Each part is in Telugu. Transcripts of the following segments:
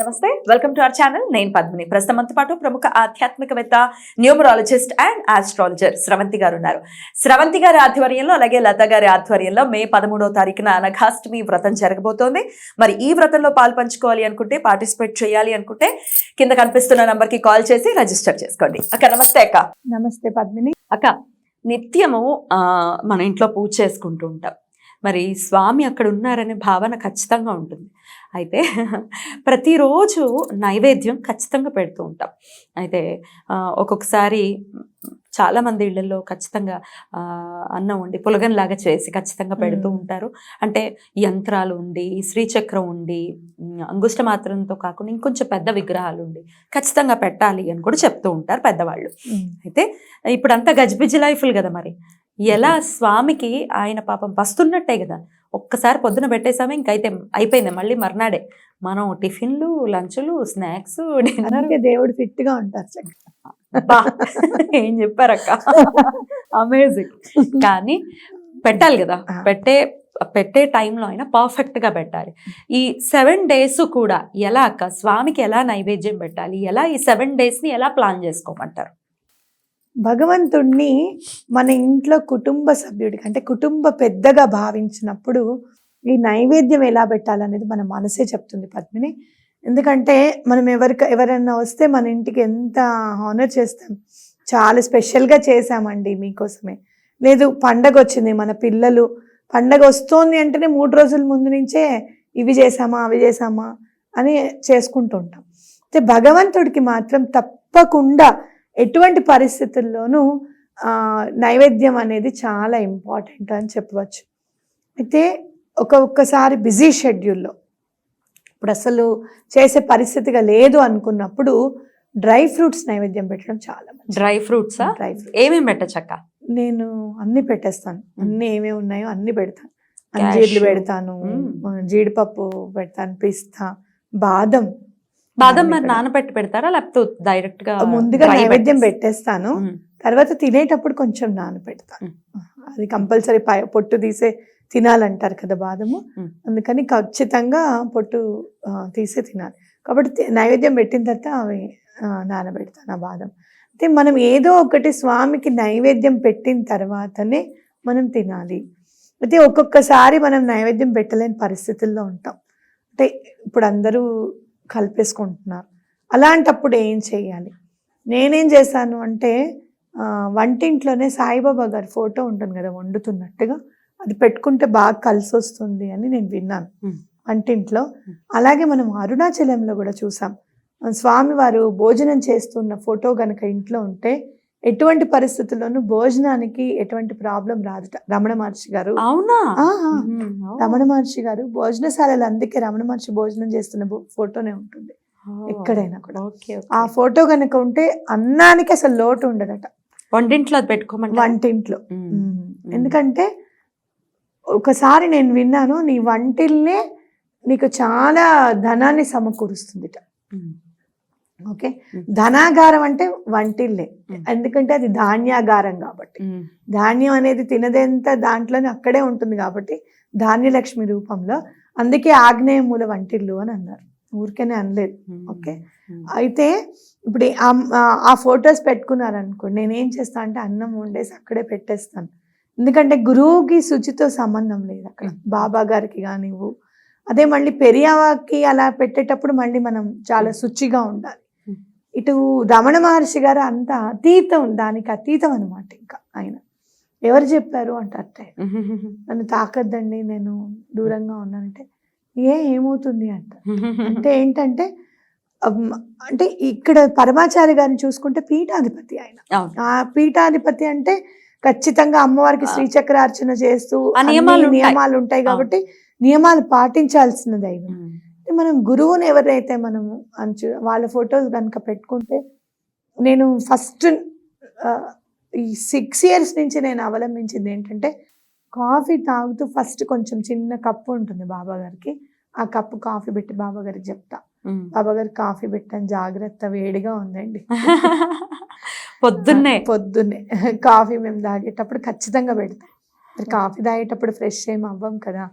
నమస్తే. వెల్కమ్ టు అవర్ ఛానల్ నేను పద్మిని. ప్రస్తుతం మనతో పాటు ప్రముఖ ఆధ్యాత్మికవేత్త న్యూమరాలజిస్ట్ అండ్ ఆస్ట్రాలజర్ స్రవంతి గారు ఉన్నారు స్రవంతి గారి ఆధ్వర్యంలో అలాగే లత గారి ఆధ్వర్యంలో మే పదమూడవ తారీఖున అనఘాష్టమి వ్రతం జరగబోతోంది. మరి ఈ వ్రతంలో పాలు పంచుకోవాలి అనుకుంటే పార్టిసిపేట్ చేయాలి అనుకుంటే కింద కనిపిస్తున్న నంబర్కి కాల్ చేసి రిజిస్టర్ చేసుకోండి. అక్క నమస్తే అక్క. నమస్తే పద్మిని. అక్క నిత్యము మన ఇంట్లో పూజ చేసుకుంటూ ఉంటాం. మరి స్వామి అక్కడ ఉన్నారనే భావన ఖచ్చితంగా ఉంటుంది. అయితే ప్రతిరోజు నైవేద్యం ఖచ్చితంగా పెడుతూ ఉంటాం. అయితే ఒక్కొక్కసారి చాలామంది ఇళ్ళలో ఖచ్చితంగా అన్నం ఉండి పులగంలాగా చేసి ఖచ్చితంగా పెడుతూ. ఉంటారు. అంటే యంత్రాలు ఉండి శ్రీచక్రం ఉండి అంగుష్ట మాత్రంతో కాకుండా ఇంకొంచెం పెద్ద విగ్రహాలు ఉండి ఖచ్చితంగా పెట్టాలి అని కూడా చెప్తూ ఉంటారు పెద్దవాళ్ళు. అయితే ఇప్పుడు అంతా గజిబిజి లైఫ్లు కదా మరి. ఎలా స్వామికి ఆయన పాపం పస్తున్నట్టే కదా. ఒక్కసారి పొద్దున పెట్టేసామే ఇంకైతే అయిపోయింది మళ్ళీ మర్నాడే. మనం టిఫిన్లు లంచ్లు స్నాక్స్ డిన్నర్. దేవుడు ఫిట్గా ఉంటారు ఏం చెప్పారక్క? అమేజింగ్ కానీ పెట్టాలి కదా. పెట్టే పెట్టే టైంలో అయినా పర్ఫెక్ట్గా పెట్టాలి. ఈ సెవెన్ డేస్ కూడా ఎలా అక్క? స్వామికి ఎలా నైవేద్యం పెట్టాలి? ఎలా ఈ సెవెన్ డేస్ని ఎలా ప్లాన్ చేసుకోమంటారు? భగవంతుణ్ణి మన ఇంట్లో కుటుంబ సభ్యుడికి అంటే కుటుంబ పెద్దగా భావించినప్పుడు ఈ నైవేద్యం ఎలా పెట్టాలనేది మన మనసే చెప్తుంది పద్మిని. ఎందుకంటే మనం ఎవరికి ఎవరైనా వస్తే మన ఇంటికి ఎంత హానర్ చేస్తాం. చాలా స్పెషల్గా చేసామండి మీకోసమే. లేదు పండగ వచ్చింది మన పిల్లలు పండగ వస్తోంది అంటేనే మూడు రోజుల ముందు నుంచే ఇవి చేసామా అవి చేసామా అని చేసుకుంటూ ఉంటాం. అయితే భగవంతుడికి మాత్రం తప్పకుండా ఎటువంటి పరిస్థితుల్లోనూ ఆ, నైవేద్యం అనేది చాలా ఇంపార్టెంట్ అని చెప్పవచ్చు. అయితే ఒక్కొక్కసారి బిజీ షెడ్యూల్లో ఇప్పుడు అసలు చేసే పరిస్థితిగా లేదు అనుకున్నప్పుడు డ్రై ఫ్రూట్స్ నైవేద్యం పెట్టడం చాలా డ్రై ఫ్రూట్సా డ్రై ఫ్రూట్స్. ఏమేమి పెట్టచ్చక్క నేను అన్ని పెట్టేస్తాను. అన్ని ఏమేమి ఉన్నాయో అన్ని పెడతాను. అంజీర్లు పెడతాను జీడిపప్పు పెడతాను పిస్తా బాదం బాదం మరి. నానబెట్టి పెడతారా? లేకపోతే డైరెక్ట్గా ముందుగా నైవేద్యం పెట్టేస్- పెట్టేస్తాను. తర్వాత తినేటప్పుడు కొంచెం నానబెడతాను. అది కంపల్సరీ పొట్టు తీసే తినాలంటారు కదా బాదము. అందుకని ఖచ్చితంగా పొట్టు తీసే తినాలి. కాబట్టి నైవేద్యం పెట్టిన తర్వాత అవి నానబెడతాను ఆ బాదం. అయితే మనం ఏదో ఒకటి స్వామికి నైవేద్యం పెట్టిన తర్వాతనే మనం తినాలి. అయితే ఒక్కొక్కసారి మనం నైవేద్యం పెట్టలేని పరిస్థితుల్లో ఉంటాం. అంటే ఇప్పుడు అందరూ కలిపేసుకుంటున్నారు. అలాంటప్పుడు ఏం చేయాలి? నేనేం చేశాను అంటే వంటింట్లోనే సాయిబాబా గారి ఫోటో ఉంటుంది కదా వండుతున్నట్టుగా. అది పెట్టుకుంటే బాగా కలిసి వస్తుంది అని నేను విన్నాను. వంటింట్లో. అలాగే మనం అరుణాచలంలో కూడా చూసాం. స్వామివారు భోజనం చేస్తున్న ఫోటో గనక ఇంట్లో ఉంటే ఎటువంటి పరిస్థితుల్లోనూ భోజనానికి ఎటువంటి ప్రాబ్లం రాదుట రమణ మహర్షి గారు అవునా. రమణ మహర్షి గారు భోజనశాలలు అందుకే రమణ మహర్షి భోజనం చేస్తున్న ఫోటోనే ఉంటుంది. ఎక్కడైనా కూడా. ఆ ఫోటో కనుక ఉంటే అన్నానికి అసలు లోటు ఉండదట వంటింట్లో అది పెట్టుకోమంటారా? వంటింట్లో. ఎందుకంటే ఒకసారి నేను విన్నాను నీ వంటిల్నే నీకు చాలా ధనాన్ని సమకూరుస్తుందిట. ఓకే. ధనాగారం అంటే వంటిల్లే. ఎందుకంటే అది ధాన్యాగారం కాబట్టి. ధాన్యం అనేది తినదెంత దాంట్లోనే అక్కడే ఉంటుంది కాబట్టి ధాన్యలక్ష్మి రూపంలో అందుకే ఆగ్నేయ మూల వంటిల్లు అని అన్నారు ఊరికేనే అనలేదు. ఓకే. అయితే ఇప్పుడు ఆ- ఫొటోస్ పెట్టుకున్నారనుకోండి నేను ఏం చేస్తా అంటే అన్నం వండేసి అక్కడే పెట్టేస్తాను ఎందుకంటే గురువుకి శుచితో సంబంధం లేదు అక్కడ. బాబా గారికి కానివ్వు అదే మళ్ళీ పెరియావాకి అలా పెట్టేటప్పుడు మళ్ళీ మనం చాలా శుచిగా ఉండాలి. ఇటు రమణ మహర్షి గారు అంత అతీతం దానికి అతీతం అనమాట ఇంకా ఆయన ఎవరు చెప్పారు అంటారు. నన్ను తాకద్దండి నేను దూరంగా ఉన్నానంటే ఏ ఏమవుతుంది అంట అంటే ఏంటంటే అంటే ఇక్కడ పరమాచారి గారిని చూసుకుంటే పీఠాధిపతి ఆయన. ఆ పీఠాధిపతి అంటే ఖచ్చితంగా అమ్మవారికి ఆ. శ్రీచక్రార్చన చేస్తూ నియమాలు ఉంటాయి. నియమాలు ఉంటాయి కాబట్టి నియమాలు పాటించాల్సిన దైవం మ్మ్. అంటే మనం గురువుని ఎవరైతే మనము అంచు వాళ్ళ ఫొటోస్ కనుక పెట్టుకుంటే నేను ఫస్ట్ ఈ సిక్స్ ఇయర్స్ నుంచి నేను అవలంబించింది ఏంటంటే కాఫీ తాగుతూ ఫస్ట్ కొంచెం చిన్న కప్పు ఉంటుంది బాబా గారికి. ఆ కప్పు కాఫీ పెట్టి బాబా గారికి చెప్తా. బాబా గారు కాఫీ పెట్టాను జాగ్రత్త వేడిగా ఉందండి. పొద్దున్నే. పొద్దున్నే. కాఫీ మేము తాగేటప్పుడు ఖచ్చితంగా పెడతాం. కాఫీ తాగేటప్పుడు ఫ్రెష్ ఏం అవ్వం కదా.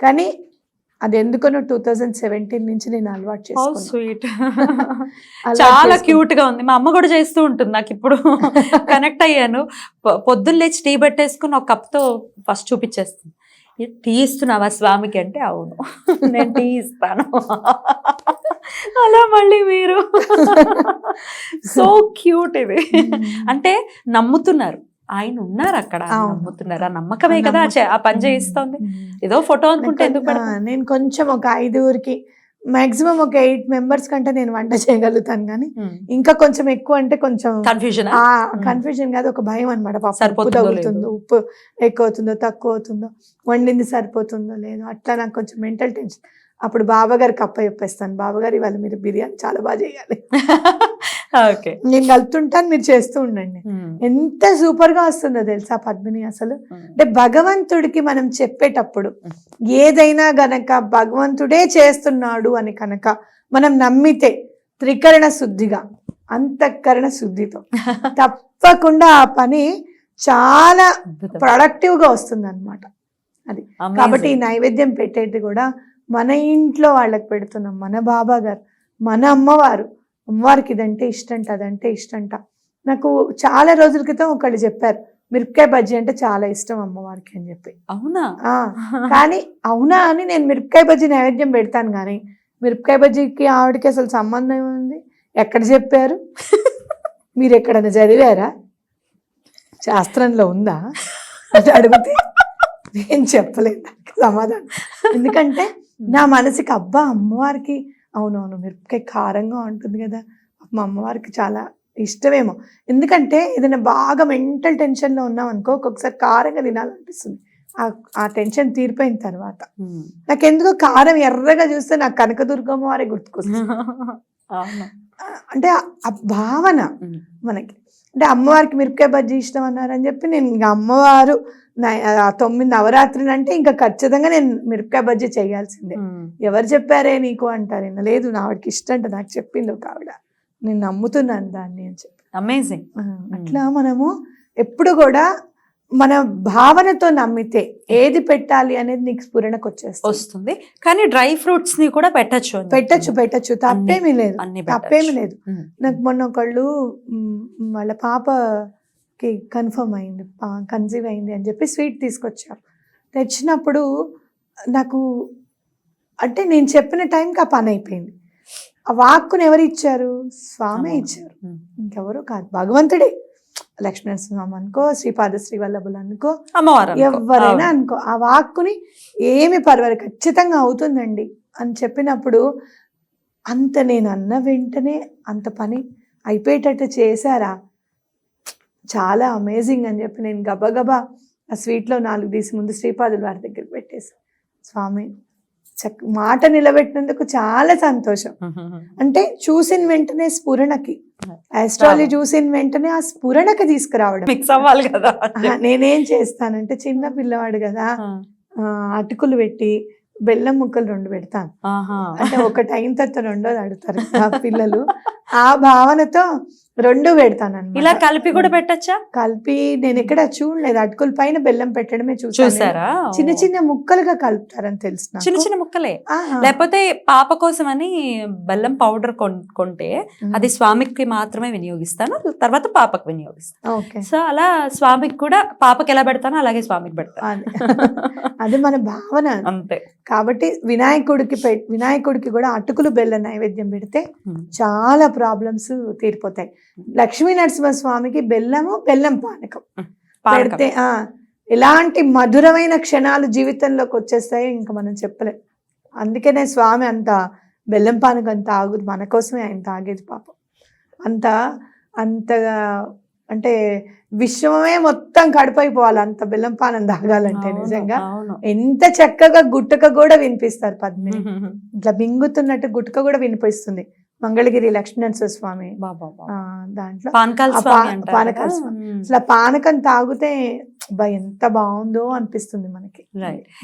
కానీ అది ఎందుకనో టూ థౌజండ్ సెవెంటీన్ నుంచి నేను అలవాటు చేసుకున్నాను స్వీట్ చాలా. క్యూట్గా ఉంది. మా అమ్మ కూడా చేస్తూ ఉంటుంది నాకు ఇప్పుడు. కనెక్ట్ అయ్యాను. పొద్దున్న లేచి టీ పెట్టేసుకుని ఒక కప్తో ఫస్ట్ చూపించేస్తుంది. "ఏ, టీ ఇస్తున్నావా స్వామికి అంటే అవును. నేను టీ ఇస్తాను. అలా మళ్ళీ మీరు. సో క్యూట్ ఇది. అంటే నమ్ముతున్నారు. ఆయన ఉన్నారు అక్కడ. నమ్ముతున్నారు? ఆ నమ్మకమే కదా ఆ పని చేయిస్తోంది. ఏదో ఫోటో అనుకుంటే ఎందుకు నేను కొంచెం ఒక ఐదుగురికి మాక్సిమం ఒక ఎయిట్ మెంబర్స్ కంటే నేను వంట చేయగలుగుతాను కానీ ఇంకా కొంచెం ఎక్కువ అంటే కొంచెం కన్ఫ్యూజన్ ఆ కన్ఫ్యూజన్ కాదు ఒక భయం అనమాట సరిపోతుందో తగ్గుతుందో ఉప్పు ఎక్కువ అవుతుందో తక్కువ అవుతుందో వండింది సరిపోతుందో లేదో అట్లా నాకు కొంచెం మెంటల్ టెన్షన్ అప్పుడు బాబా గారికి అప్ప చెప్పేస్తాను. బాబా గారు ఇవాళ మీరు బిర్యానీ చాలా బాగా చేయాలి. నేను కలుపుతుంటాను మీరు చేస్తూ ఉండండి. ఎంత సూపర్గా వస్తుందో తెలుసా పద్మిని అసలు? అంటే భగవంతుడికి మనం చెప్పేటప్పుడు ఏదైనా గనక భగవంతుడే చేస్తున్నాడు అని కనుక మనం నమ్మితే త్రికరణ శుద్ధిగా అంతఃకరణ శుద్ధితో తప్పకుండా ఆ పని చాలా ప్రొడక్టివ్గా వస్తుంది అనమాట కాబట్టి ఈ నైవేద్యం పెట్టేది కూడా మన ఇంట్లో వాళ్ళకి పెడుతున్నాం. మన బాబా గారు మన అమ్మవారు. అమ్మవారికి ఇదంటే ఇష్టంట అదంటే ఇష్టంట. నాకు చాలా రోజుల క్రితం ఒకళ్ళు చెప్పారు మిరపకాయ బజ్జీ అంటే చాలా ఇష్టం అమ్మవారికి అని చెప్పి. అవునా? కానీ అవునా అని నేను మిరపకాయ బజ్జీ నైవేద్యం పెడతాను కానీ మిరపకాయ బజ్జీకి ఆవిడకి అసలు సంబంధం ఉంది ఎక్కడ చెప్పారు? మీరు ఎక్కడైనా చదివారా? శాస్త్రంలో ఉందా? అని అడిగితే నేను చెప్పలేదు సమాధానం. ఎందుకంటే నా మనసుకి అబ్బా అమ్మవారికి అవునవును మిరపకాయ కారంగా ఉంటుంది కదా. మా అమ్మవారికి చాలా ఇష్టమేమో. ఎందుకంటే ఏదైనా బాగా మెంటల్ టెన్షన్లో ఉన్నాం అనుకో ఒక్కొక్కసారి కారంగా తినాలనిపిస్తుంది. ఆ- ఆ టెన్షన్ తీరిపోయిన తర్వాత. నాకు ఎందుకో కారం ఎర్రగా చూస్తే నాకు కనకదుర్గమ్మ వారే గుర్తుకొస్తుంది. అంటే ఆ- భావన మనకి. అంటే అమ్మవారికి మిరపకాయ బజ్జీ ఇష్టం అన్నారని చెప్పి నేను ఇంకా అమ్మవారు తొమ్మిది నవరాత్రులు అంటే ఇంకా ఖచ్చితంగా నేను మిరపకాయ బజ్జీ చేయాల్సిందే. ఎవరు చెప్పారే నీకు అంటారు. లేదు నా ఆవిడకి ఇష్టం అంటే నాకు చెప్పింది ఒక ఆవిడ. నేను నమ్ముతున్నాను దాన్ని అని చెప్పి. అమేజింగ్ అట్లా మనము ఎప్పుడు కూడా మన భావనతో నమ్మితే ఏది పెట్టాలి అనేది నీకు స్ఫురణకు వచ్చేస్తుంది వస్తుంది. కానీ డ్రై ఫ్రూట్స్ని కూడా పెట్టచ్చు పెట్టచ్చు. పెట్టచ్చు. తప్పేమీ లేదు. తప్పేమీ. లేదు. నాకు మొన్న ఒకళ్ళు వాళ్ళ పాపకి కన్ఫర్మ్ అయింది. కన్సీవ్ అయింది అని చెప్పి స్వీట్ తీసుకొచ్చారు. తెచ్చినప్పుడు నాకు అంటే నేను చెప్పిన టైంకి ఆ పని అయిపోయింది. ఆ వాక్కుని ఎవరు ఇచ్చారు? స్వామి. ఇచ్చారు. ఇంకెవరు కాదు. భగవంతుడే. లక్ష్మణ స్వామి అనుకో శ్రీపాద శ్రీ వల్లభులు అనుకో అమ్మవారు. ఎవరైనా. అనుకో ఆ వాక్కుని ఏమి పర్వాలేదు ఖచ్చితంగా అవుతుందండి అని చెప్పినప్పుడు అంత నేను అన్న వెంటనే అంత పని అయిపోయేటట్టు చేశారా చాలా అమేజింగ్ అని చెప్పి నేను గబగబా ఆ స్వీట్లో నాలుగు తీసి ముందు శ్రీపాదుల వారి దగ్గర పెట్టేసి స్వామి మాట నిలబెట్టినందుకు చాలా సంతోషం. అంటే చూసిన వెంటనే స్ఫురణకి ఆస్ట్రాలజీ చూసిన వెంటనే ఆ స్ఫురణకి తీసుకురావడం. మిక్స్ అవ్వాలి కదా. నేనేం చేస్తానంటే చిన్న పిల్లవాడు కదా ఆ, అటుకులు పెట్టి బెల్లం ముక్కలు రెండు పెడతాను. అంటే ఒకటి అయిన తర్వాత రెండోది అడుగుతారు ఆ పిల్లలు. ఆ భావనతో రెండు పెడతాను ఇలా కలిపి కూడా పెట్టచ్చా? కలిపి నేను ఎక్కడ చూడలేదు. అటుకుల పైన బెల్లం పెట్టడమే చూసారా? చిన్న చిన్న ముక్కలుగా కలుపుతారని తెలుసు. చిన్న చిన్న ముక్కలే. లేకపోతే పాప కోసం అని బెల్లం పౌడర్ కొంటే. అది స్వామికి మాత్రమే వినియోగిస్తాను తర్వాత పాపకు వినియోగిస్తాను. ఓకే. సో అలా స్వామికి కూడా పాపకి ఎలా పెడతానో అలాగే స్వామికి పెడతాను అదే. మన భావన. అంతే. కాబట్టి వినాయకుడికి వినాయకుడికి కూడా అటుకులు బెల్లం నైవేద్యం పెడితే. చాలా ప్రాబ్లమ్స్ తీరిపోతాయి. లక్ష్మీ నరసింహ స్వామికి బెల్లము బెల్లం పానకం. పెడితే ఆ ఎలాంటి మధురమైన క్షణాలు జీవితంలోకి వచ్చేస్తాయో ఇంకా మనం చెప్పలేం. అందుకనే స్వామి అంత బెల్లం పానకం అంత ఆగుదు మన కోసమే ఆయన తాగేది పాపం. అంత అంతగా అంటే విశ్వమే మొత్తం కడిపోయిపోవాలి అంత బెల్లం పానం తాగాలంటే నిజంగా. ఎంత చక్కగా గుట్టక కూడా వినిపిస్తారు పద్మిని. ఇట్లా మింగుతున్నట్టు గుట్క కూడా వినిపిస్తుంది. మంగళగిరి లక్ష్మీనరసింహ స్వామి. దాంట్లో. పానకాల స్వామి. అసలు పానకం తాగితే ఎంత బాగుందో అనిపిస్తుంది మనకి.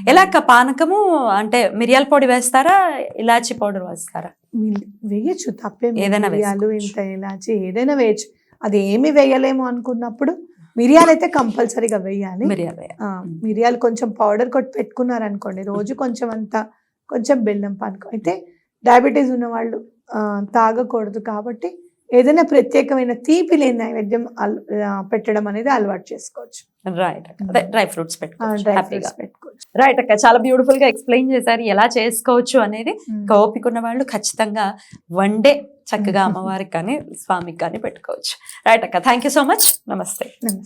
ఎలా పానకము? అంటే మిరియాల పొడి వేస్తారా ఇలాచి పౌడర్ వేస్తారా? వేయచ్చు తప్పేం మిరియాలు. ఇంత ఇలాచి ఏదైనా వేయచ్చు. అది ఏమి వేయలేము అనుకున్నప్పుడు మిరియాలు అయితే కంపల్సరీగా వేయాలి. మిరియాలు కొంచెం పౌడర్ కొట్టి పెట్టుకున్నారు అనుకోండి రోజు కొంచెం అంత కొంచెం బెల్లం పానకం. అయితే డయాబెటీస్ ఉన్న వాళ్ళు తాగకూడదు కాబట్టి ఏదైనా ప్రత్యేకమైన తీపి లేని నైవేద్యం పెట్టడం అనేది అలవాటు చేసుకోవచ్చు. రైట్ డ్రై ఫ్రూట్స్ పెట్టుకోవచ్చు. రైట్ అక్క. చాలా బ్యూటిఫుల్గా ఎక్స్ప్లెయిన్ చేశారు. ఎలా చేసుకోవచ్చు అనేది ఓపిక ఉన్న వాళ్ళు ఖచ్చితంగా వన్ డే చక్కగా అమ్మవారికి కానీ స్వామికి కానీ పెట్టుకోవచ్చు. రైట్ అక్క. థ్యాంక్ యూ సో మచ్ నమస్తే నమస్తే.